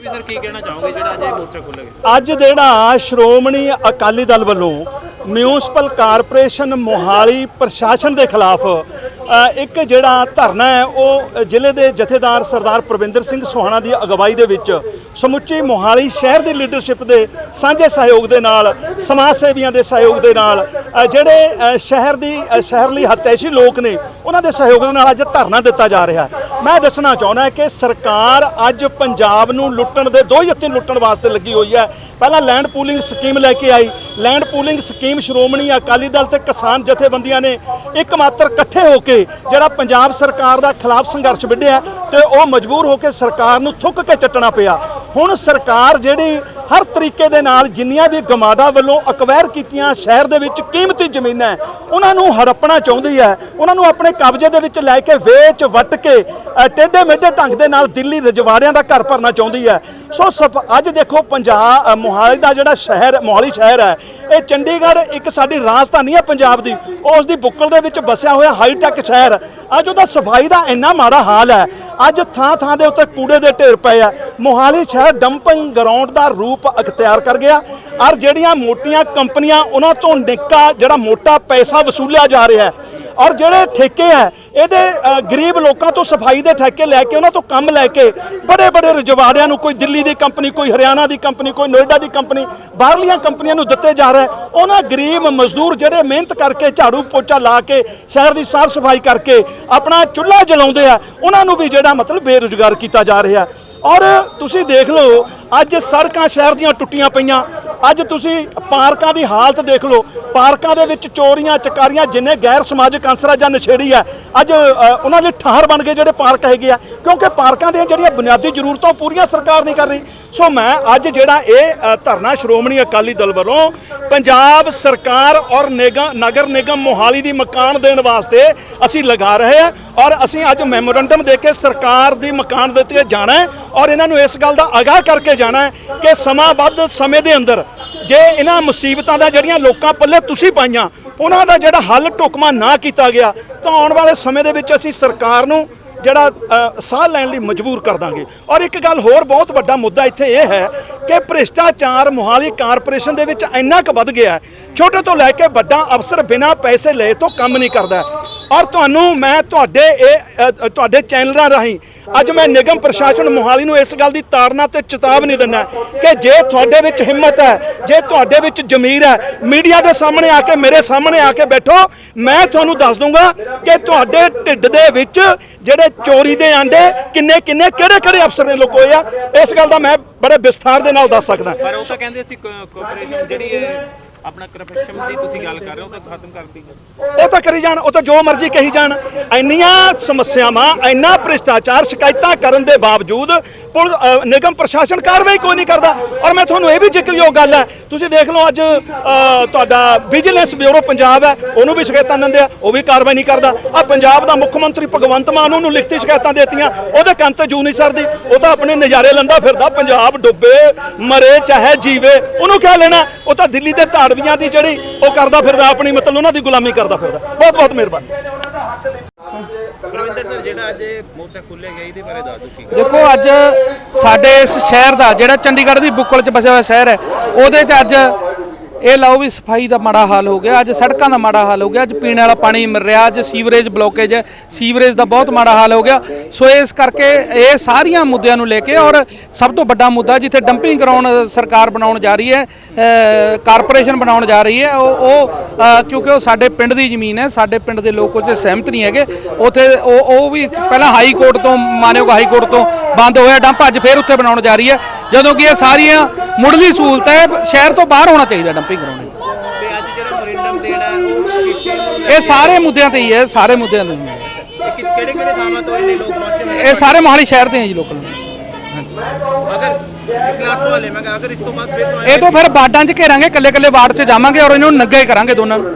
ਵੀ sir ਕੀ ਕਹਿਣਾ ਚਾਹੋਗੇ ਜਿਹੜਾ ਅੱਜ ਇਹ ਮੋਰਚਾ ਖੋਲ੍ਹਿਆ ਅੱਜ ਜਿਹੜਾ ਸ਼੍ਰੋਮਣੀ ਅਕਾਲੀ ਦਲ ਵੱਲੋਂ ਮਿਊਨਿਸਪਲ ਕਾਰਪੋਰੇਸ਼ਨ ਮੋਹਾਲੀ ਪ੍ਰਸ਼ਾਸਨ ਦੇ ਖਿਲਾਫ ਇੱਕ ਜਿਹੜਾ ਧਰਨਾ ਹੈ, ਉਹ ਜ਼ਿਲ੍ਹੇ ਦੇ ਜਥੇਦਾਰ ਸਰਦਾਰ ਪ੍ਰਵਿੰਦਰ ਸਿੰਘ ਸੋਹਾਣਾ ਦੀ ਅਗਵਾਈ ਦੇ ਵਿੱਚ ਸਮੁੱਚੀ ਮੋਹਾਲੀ ਸ਼ਹਿਰ ਦੀ ਲੀਡਰਸ਼ਿਪ ਦੇ ਸਾਂਝੇ ਸਹਿਯੋਗ ਦੇ ਨਾਲ, ਸਮਾਜ ਸੇਵੀਆਂ ਦੇ ਸਹਿਯੋਗ ਦੇ ਨਾਲ ਜਿਹੜੇ ਸ਼ਹਿਰ ਦੀ ਸ਼ਹਿਰ ਲਈ ਹਤੈਸ਼ੀ ਲੋਕ ਨੇ, ਉਹਨਾਂ ਦੇ ਸਹਿਯੋਗ ਦੇ ਨਾਲ ਅੱਜ ਧਰਨਾ ਦਿੱਤਾ ਜਾ ਰਿਹਾ ਹੈ। ਮੈਂ ਦੱਸਣਾ ਚਾਹੁੰਦਾ ਕਿ ਸਰਕਾਰ ਅੱਜ ਪੰਜਾਬ ਨੂੰ ਲੁੱਟਣ ਦੇ ਦੋ ਯਤਨ ਲੁੱਟਣ ਵਾਸਤੇ ਲੱਗੀ ਹੋਈ ਹੈ। ਪਹਿਲਾਂ ਲੈਂਡ ਪੂਲਿੰਗ ਸਕੀਮ ਲੈ ਕੇ ਆਈ। Land pooling scheme Shiromani Akali Dal ਤੇ ਕਿਸਾਨ ਜਥੇਬੰਦੀਆਂ ਨੇ ਇੱਕ ਮਾਤਰ ਇਕੱਠੇ ਹੋ ਕੇ ਜਿਹੜਾ ਪੰਜਾਬ ਸਰਕਾਰ ਦਾ ਖਿਲਾਫ ਸੰਘਰਸ਼ ਵਿੱਢਿਆ ਤੇ ਉਹ ਮਜਬੂਰ ਹੋ ਕੇ ਸਰਕਾਰ ਨੂੰ ਥੁੱਕ ਕੇ ਚੱਟਣਾ ਪਿਆ। ਹੁਣ ਸਰਕਾਰ ਜਿਹੜੀ ਹਰ ਤਰੀਕੇ ਦੇ ਨਾਲ ਜਿੰਨੀਆਂ ਵੀ ਗਮਾਡਾ ਵੱਲੋਂ ਅਕਵਾਇਰ ਕੀਤੀਆਂ ਸ਼ਹਿਰ ਦੇ ਵਿੱਚ ਕੀਮਤੀ ਜ਼ਮੀਨਾਂ ਉਹਨਾਂ ਨੂੰ ਹੜੱਪਣਾ ਚਾਹੁੰਦੀ ਹੈ। ਉਹਨਾਂ ਨੂੰ ਆਪਣੇ ਕਬਜ਼ੇ ਦੇ ਵਿੱਚ ਲੈ ਕੇ ਵੇਚ ਵੱਟ ਕੇ ਅ, ਟੇਢੇ ਮੇਢੇ ਢੰਗ ਦੇ ਨਾਲ ਦਿੱਲੀ ਰਜਵਾੜਿਆਂ ਦਾ ਘਰ ਭਰਨਾ ਚਾਹੁੰਦੀ ਹੈ। ਸੋ ਸਭ ਅੱਜ ਦੇਖੋ ਪੰਜਾਬ ਮੋਹਾਲੀ ਦਾ ਜਿਹੜਾ ਸ਼ਹਿਰ ਮੋਹਾਲੀ ਸ਼ਹਿਰ ਹੈ ਇਹ ਚੰਡੀਗੜ੍ਹ ਇੱਕ ਸਾਡੀ ਰਾਜਧਾਨੀ ਹੈ ਪੰਜਾਬ ਦੀ। ਉਸ ਦੀ ਬੁੱਕਲ ਦੇ ਵਿੱਚ ਵਸਿਆ ਹੋਇਆ ਹਾਈਟੈਕ ਸ਼ਹਿਰ। ਅੱਜ ਉਹਦਾ ਸਫ਼ਾਈ ਦਾ ਇੰਨਾ ਮਾੜਾ ਹਾਲ ਹੈ। ਅੱਜ ਥਾਂ ਥਾਂ ਦੇ ਉੱਤੇ ਕੂੜੇ ਦੇ ਢੇਰ ਪਏ ਆ। ਮੋਹਾਲੀ ਸ਼ਹਿਰ ਡੰਪਿੰਗ ਗਰਾਊਂਡ ਦਾ ਰੂਪ ਅਖਤਿਆਰ ਕਰ ਗਿਆ। ਔਰ ਜਿਹੜੀਆਂ ਮੋਟੀਆਂ ਕੰਪਨੀਆਂ ਉਹਨਾਂ ਤੋਂ ਨਿੱਕਾ ਜਿਹੜਾ ਮੋਟਾ ਪੈਸਾ ਵਸੂਲਿਆ ਜਾ ਰਿਹਾ ਹੈ ਔਰ ਜਿਹੜੇ ਠੇਕੇ ਹੈ ਇਹਦੇ ਗਰੀਬ ਲੋਕਾਂ ਤੋਂ ਸਫ਼ਾਈ ਦੇ ਠੇਕੇ ਲੈ ਕੇ, ਉਹਨਾਂ ਤੋਂ ਕੰਮ ਲੈ ਕੇ, ਬੜੇ ਬੜੇ ਰਜਵਾੜਿਆਂ ਨੂੰ ਕੋਈ ਦਿੱਲੀ ਦੀ ਕੰਪਨੀ, ਕੋਈ ਹਰਿਆਣਾ ਦੀ ਕੰਪਨੀ, ਕੋਈ ਨੋਇਡਾ ਦੀ ਕੰਪਨੀ, ਬਾਹਰਲੀਆਂ ਕੰਪਨੀਆਂ ਨੂੰ ਦਿੱਤੇ ਜਾ ਰਹੇ ਉਹਨਾਂ ਗਰੀਬ ਮਜ਼ਦੂਰ ਜਿਹੜੇ ਮਿਹਨਤ ਕਰਕੇ ਝਾੜੂ ਪੋਚਾ ਲਾ ਕੇ, ਸ਼ਹਿਰ ਦੀ ਸਾਫ਼ ਸਫ਼ਾਈ ਕਰਕੇ, ਆਪਣਾ ਚੁੱਲ੍ਹਾ ਜਲਾਉਂਦੇ ਆ, ਉਹਨਾਂ ਨੂੰ ਵੀ ਜਿਹੜਾ ਮਤਲਬ ਬੇਰੁਜ਼ਗਾਰ ਕੀਤਾ ਜਾ ਰਿਹਾ। ਔਰ ਤੁਸੀਂ ਦੇਖ ਲਓ, ਅੱਜ ਸੜਕਾਂ ਸ਼ਹਿਰ ਦੀਆਂ ਟੁੱਟੀਆਂ ਪਈਆਂ। ਅੱਜ ਤੁਸੀਂ ਪਾਰਕਾਂ ਦੀ ਹਾਲਤ ਦੇਖ ਲਓ। ਪਾਰਕਾਂ ਦੇ ਵਿੱਚ ਚੋਰੀਆਂ, ਚਕਾਰੀਆਂ, ਜਿੰਨੇ ਗੈਰ ਸਮਾਜਿਕ ਅੰਸਰਾਂ ਜਾਂ ਨਸ਼ੇੜੀ ਆ ਅੱਜ ਉਹਨਾਂ ਦੇ ਠਾਹਰ ਬਣ ਗਏ ਜਿਹੜੇ ਪਾਰਕ ਹੈਗੇ ਆ। ਕਿਉਂਕਿ ਪਾਰਕਾਂ ਦੀਆਂ ਜਿਹੜੀਆਂ ਬੁਨਿਆਦੀ ਜ਼ਰੂਰਤਾਂ ਪੂਰੀਆਂ ਸਰਕਾਰ ਨਹੀਂ ਕਰ ਰਹੀ। ਸੋ ਮੈਂ ਅੱਜ ਜਿਹੜਾ ਇਹ ਧਰਨਾ ਸ਼੍ਰੋਮਣੀ ਅਕਾਲੀ ਦਲ ਵੱਲੋਂ ਪੰਜਾਬ ਸਰਕਾਰ ਔਰ ਨਿਗਮ, ਨਗਰ ਨਿਗਮ ਮੋਹਾਲੀ ਦੀ ਮਕਾਨ ਦੇਣ ਵਾਸਤੇ ਅਸੀਂ ਲਗਾ ਰਹੇ ਹਾਂ ਔਰ ਅਸੀਂ ਅੱਜ ਮੈਮੋਰੰਡਮ ਦੇ ਕੇ ਸਰਕਾਰ ਦੀ ਮਕਾਨ ਦੇ ਦਿੱਤੇ ਜਾਣਾ ਔਰ ਇਹਨਾਂ ਨੂੰ ਇਸ ਗੱਲ ਦਾ ਆਗਾਹ ਕਰਕੇ ਜਾਣਾ ਕਿ ਸਮਾਂ ਵੱਧ ਸਮੇਂ ਦੇ ਅੰਦਰ ਜੇ ਇਹਨਾਂ ਮੁਸੀਬਤਾਂ ਦਾ ਜਿਹੜੀਆਂ ਲੋਕਾਂ ਪੱਲੇ ਤੁਸੀਂ ਪਾਈਆਂ, ਉਹਨਾਂ ਦਾ ਜਿਹੜਾ ਹੱਲ ਢੁਕਮਾ ਨਾ ਕੀਤਾ ਗਿਆ, ਤਾਂ ਆਉਣ ਵਾਲੇ ਸਮੇਂ ਦੇ ਵਿੱਚ ਅਸੀਂ ਸਰਕਾਰ ਨੂੰ ਜਿਹੜਾ ਸਾਹ ਲੈਣ ਲਈ ਮਜਬੂਰ ਕਰ ਦਾਂਗੇ। ਔਰ ਇੱਕ ਗੱਲ ਹੋਰ ਬਹੁਤ ਵੱਡਾ ਮੁੱਦਾ ਇੱਥੇ ਇਹ ਹੈ ਕਿ ਭ੍ਰਿਸ਼ਟਾਚਾਰ ਮੋਹਾਲੀ ਕਾਰਪੋਰੇਸ਼ਨ ਦੇ ਵਿੱਚ ਇੰਨਾ ਕੁ ਵੱਧ ਗਿਆ ਛੋਟੇ ਤੋਂ ਲੈ ਕੇ ਵੱਡਾ ਅਫਸਰ ਬਿਨਾਂ ਪੈਸੇ ਲਏ ਤੋਂ ਕੰਮ ਨਹੀਂ ਕਰਦਾ। ਔਰ ਤੁਹਾਨੂੰ ਮੈਂ ਤੁਹਾਡੇ ਇਹ ਤੁਹਾਡੇ ਚੈਨਲਾਂ ਰਾਹੀਂ ਅੱਜ ਮੈਂ ਨਿਗਮ ਪ੍ਰਸ਼ਾਸਨ ਮੋਹਾਲੀ ਨੂੰ ਇਸ ਗੱਲ ਦੀ ਤਾੜਨਾ ਤੇ ਚੇਤਾਵਨੀ ਦਿੰਦਾ ਕਿ ਜੇ ਤੁਹਾਡੇ ਵਿੱਚ ਹਿੰਮਤ ਹੈ, ਜੇ ਤੁਹਾਡੇ ਵਿੱਚ ਜ਼ਮੀਰ ਹੈ, ਮੀਡੀਆ ਦੇ ਸਾਹਮਣੇ ਆ ਕੇ, ਮੇਰੇ ਸਾਹਮਣੇ ਆ ਕੇ ਬੈਠੋ। ਮੈਂ ਤੁਹਾਨੂੰ ਦੱਸ ਦੂੰਗਾ ਕਿ ਤੁਹਾਡੇ ਢਿੱਡ ਦੇ ਵਿੱਚ ਜਿਹੜੇ ਚੋਰੀ ਦੇ ਆਂਡੇ ਕਿੰਨੇ ਕਿੰਨੇ, ਕਿਹੜੇ ਕਿਹੜੇ ਅਫਸਰ ਨੇ ਲੁਕੋਏ ਆ, ਇਸ ਗੱਲ ਦਾ ਮੈਂ ਬੜੇ ਵਿਸਥਾਰ ਦੇ ਨਾਲ ਦੱਸ ਸਕਦਾ। ਪਰ ਉਹ ਤਾਂ ਕਹਿੰਦੇ ਸੀ ਕੋਆਪਰੇਸ਼ਨ ਜਿਹੜੀ ਆਪਣਾ ਕਰਪਸ਼ਨ ਦੀ ਤੁਸੀਂ ਗੱਲ ਕਰ ਰਹੇ ਹੋ ਉਹ ਤਾਂ ਖਤਮ ਕਰਤੀ ਉਹ ਤਾਂ ਕਰੀ ਜਾਣ, ਉਹ ਤਾਂ ਜੋ ਮਰਜ਼ੀ ਕਹੀ ਜਾਣ। ਇੰਨੀਆਂ ਸਮੱਸਿਆਵਾਂ, ਇੰਨਾ ਭ੍ਰਿਸ਼ਟਾਚਾਰ ਸ਼ਿਕਾਇਤਾਂ ਕਰਨ ਦੇ ਬਾਵਜੂਦ ਪੁਲਿਸ ਨਿਗਮ ਪ੍ਰਸ਼ਾਸਨ ਕਾਰਵਾਈ ਕੋਈ ਨਹੀਂ ਕਰਦਾ। ਔਰ ਮੈਂ ਤੁਹਾਨੂੰ ਇਹ ਵੀ ਜ਼ਿਕਰਯੋਗ ਗੱਲ ਹੈ, ਤੁਸੀਂ ਦੇਖ ਲਓ ਅੱਜ ਤੁਹਾਡਾ ਵਿਜੀਲੈਂਸ ਬਿਊਰੋ ਪੰਜਾਬ ਹੈ, ਉਹਨੂੰ ਵੀ ਸ਼ਿਕਾਇਤਾਂ ਦਿੰਦੇ ਆ, ਉਹ ਵੀ ਕਾਰਵਾਈ ਨਹੀਂ ਕਰਦਾ। ਆ ਪੰਜਾਬ ਦਾ ਮੁੱਖ ਮੰਤਰੀ ਭਗਵੰਤ ਮਾਨ ਉਹਨੂੰ ਲਿਖਤੀ ਸ਼ਿਕਾਇਤਾਂ ਦੇਤੀਆਂ, ਉਹਦੇ ਕੰਨ ਤੇ ਜੂ ਨਹੀਂ ਸਰਦੀ, ਉਹ ਤਾਂ ਆਪਣੇ ਨਜ਼ਾਰੇ ਲੰਦਾ ਫਿਰਦਾ, ਪੰਜਾਬ ਡੁੱਬੇ, ਮਰੇ, ਚਾਹੇ ਜੀਵੇ, ਉਹਨੂੰ ਕਿਆ ਲੈਣਾ? ਉਹ ਤਾਂ ਦਿੱਲੀ ਦੇ ਧਾਰ ਧਾੜਵੀਆਂ ਦੀ ਜਿਹੜੀ ਉਹ ਕਰਦਾ ਫਿਰਦਾ ਆਪਣੀ ਮਤਲਬ ਉਹਨਾਂ ਦੀ ਗੁਲਾਮੀ ਕਰਦਾ ਫਿਰਦਾ। ਬਹੁਤ ਬਹੁਤ ਮਿਹਰਬਾਨੀ। ਪ੍ਰਵਿੰਦਰ ਸਰ ਜਿਹੜਾ ਅੱਜ ਇਹ ਮੋਰਚਾ ਖੋਲ੍ਹਿਆ ਗਿਆ ਇਹਦੇ ਬਾਰੇ ਦੱਸ ਦਿਓ ਕੀ ਦੇਖੋ ਅੱਜ ਸਾਡੇ ਇਸ ਸ਼ਹਿਰ ਦਾ ਜਿਹੜਾ ਚੰਡੀਗੜ੍ਹ ਦੀ ਬੁੱਕਲ 'ਚ ਵਸਿਆ ਹੋਇਆ ਸ਼ਹਿਰ ਹੈ ਉਹਦੇ 'ਚ ਅੱਜ ਇਹ ਲਓ ਵੀ ਸਫ਼ਾਈ ਦਾ ਮਾੜਾ ਹਾਲ ਹੋ ਗਿਆ, ਅੱਜ ਸੜਕਾਂ ਦਾ ਮਾੜਾ ਹਾਲ ਹੋ ਗਿਆ, ਅੱਜ ਪੀਣ ਵਾਲਾ ਪਾਣੀ ਮਿਲ ਰਿਹਾ, ਅੱਜ ਸੀਵਰੇਜ ਬਲੋਕੇਜ ਹੈ, ਸੀਵਰੇਜ ਦਾ ਬਹੁਤ ਮਾੜਾ ਹਾਲ ਹੋ ਗਿਆ। ਸੋ ਇਸ ਕਰਕੇ ਇਹ ਸਾਰੀਆਂ ਮੁੱਦਿਆਂ ਨੂੰ ਲੈ ਕੇ ਔਰ ਸਭ ਤੋਂ ਵੱਡਾ ਮੁੱਦਾ ਜਿੱਥੇ ਡੰਪਿੰਗ ਗਰਾਊਂਡ ਸਰਕਾਰ ਬਣਾਉਣ ਜਾ ਰਹੀ ਹੈ ਕਾਰਪੋਰੇਸ਼ਨ ਬਣਾਉਣ ਜਾ ਰਹੀ ਹੈ, ਉਹ ਉਹ ਕਿਉਂਕਿ ਉਹ ਸਾਡੇ ਪਿੰਡ ਦੀ ਜ਼ਮੀਨ ਹੈ, ਸਾਡੇ ਪਿੰਡ ਦੇ ਲੋਕ ਉਹ 'ਚ ਸਹਿਮਤ ਨਹੀਂ ਹੈਗੇ। ਉੱਥੇ ਉਹ ਉਹ ਵੀ ਪਹਿਲਾਂ ਹਾਈ ਕੋਰਟ ਤੋਂ, ਮਾਨਯੋਗ ਹਾਈ ਕੋਰਟ ਤੋਂ ਬੰਦ ਹੋਇਆ ਡੰਪ ਅੱਜ ਫੇਰ ਉੱਥੇ ਬਣਾਉਣ ਜਾ ਰਹੀ ਹੈ। ਜਦੋਂ ਕਿ ਇਹ ਸਾਰੀਆਂ ਮੁੱਢਲੀ ਸਹੂਲਤ ਹੈ ਸ਼ਹਿਰ ਤੋਂ ਬਾਹਰ ਹੋਣਾ ਚਾਹੀਦਾ ਡੰਪਿੰਗ ਗਰਾਊਂਡ ਤੇ ਅੱਜ ਜਿਹੜਾ ਮੋਰਿੰਡਮ ਦੇਣਾ ਹੈ ਉਹ ਕਿਸੇ ਨੂੰ ਇਹ ਸਾਰੇ ਮੁੱਦਿਆਂ ਤੇ ਹੀ ਹੈ ਸਾਰੇ ਮੁੱਦਿਆਂ ਤੇ ਹੀ ਹੈ। ਕਿਹੜੇ ਕਿਹੜੇ ਥਾਵਾਂ ਤੋਂ ਇਹਨੇ ਲੋਕ ਪਹੁੰਚੇ ਹੋਏ ਇਹ ਸਾਰੇ ਮੋਹਾਲੀ ਸ਼ਹਿਰ ਦੇ ਹੈ ਜੀ ਲੋਕਲ ਅਗਰ ਕਲਾਸ ਤੋਂ ਹਲੇ ਮੈਂ ਕਿਹਾ ਅਗਰ ਇਸ ਤੋਂ ਬਾਅਦ ਫਿਰ ਤੋਂ ਇਹ ਤੋਂ ਫਿਰ ਬਾਡਾਂ 'ਚ ਘੇਰਾਂਗੇ ਕੱਲੇ ਕੱਲੇ ਵਾਰਡ 'ਚ ਜਾਵਾਂਗੇ ਔਰ ਇਹਨੂੰ ਨੱਗੇ ਕਰਾਂਗੇ ਦੋਨਾਂ ਨੂੰ।